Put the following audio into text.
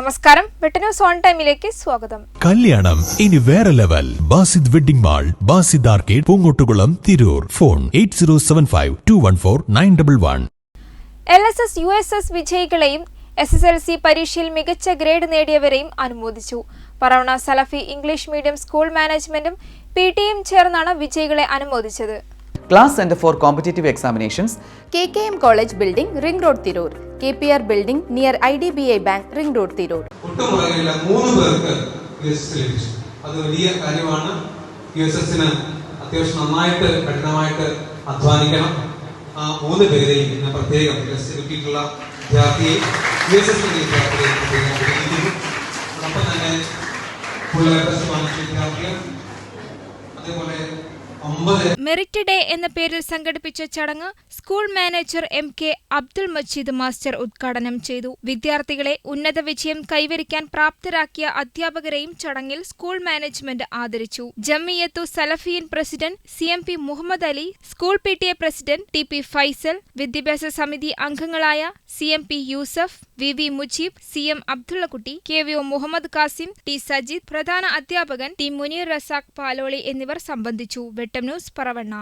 നമസ്കാരം. വെട്ടന്യൂസ് ഓൺ ടൈമിലേക്ക് സ്വാഗതം. കല്യാണം. ഇനി വേറെ level. Basid wedding mall Basid arcade Poongottukulam Tirur. Phone eight zero seven five two one four nine double one. L S S U S S വിജയികളെയും S S L C പരീക്ഷയിൽ മികച്ച grade നേടിയവരെയും അനുമോദിച്ചു. Paravanna Salafi English medium school മാനേജ്മെന്റും P ടിയും ചേർന്നാണ് വിജയികളെ അനുമോദിച്ചത്. Class centre for competitive examinations K K M college building ring road Tirur K P R building near I D B I bank ring road Tirur മൂന്ന് പേർക്ക് ലഭിച്ചു അത് വലിയ കാര്യമാണ്. യു എസ് എസിന് അത്യാവശ്യം നന്നായിട്ട് കഠിനമായിട്ട് അധ്വാനിക്കണം. ആ മൂന്ന് പേരെയും ഞാൻ പ്രത്യേകം എസ് കിട്ടിയിട്ടുള്ള വിദ്യാർത്ഥിയെ യു എസ് എസ് വിദ്യാർത്ഥിയെ പ്രത്യേകം അഭിനന്ദിക്കുന്നു അതോടൊപ്പം തന്നെ ഫുൾ പ്ലസ് വാങ്ങിച്ച വിദ്യാർത്ഥികൾ അതേപോലെ മെറിറ്റ് ഡേ എന്ന പേരിൽ സംഘടിപ്പിച്ച ചടങ്ങ് school manager M K Abdul Majeed master ഉദ്ഘാടനം ചെയ്തു. വിദ്യാർത്ഥികളെ ഉന്നത വിജയം കൈവരിക്കാൻ പ്രാപ്തരാക്കിയ അധ്യാപകരെയും ചടങ്ങിൽ സ്കൂൾ മാനേജ്മെന്റ് ആദരിച്ചു. Jamiyathu Salafiyyin president C M P Muhammad Ali school P T A president T P Faisal വിദ്യാഭ്യാസ സമിതി അംഗങ്ങളായ C M P Yusuf V V Mujeeb C M Abdullakutty K V O Muhammad Kasim T Sajeed പ്രധാന അധ്യാപകൻ T Muneer Razak Paloli എന്നിവർ സംബന്ധിച്ചു. Vettom news Paravanna.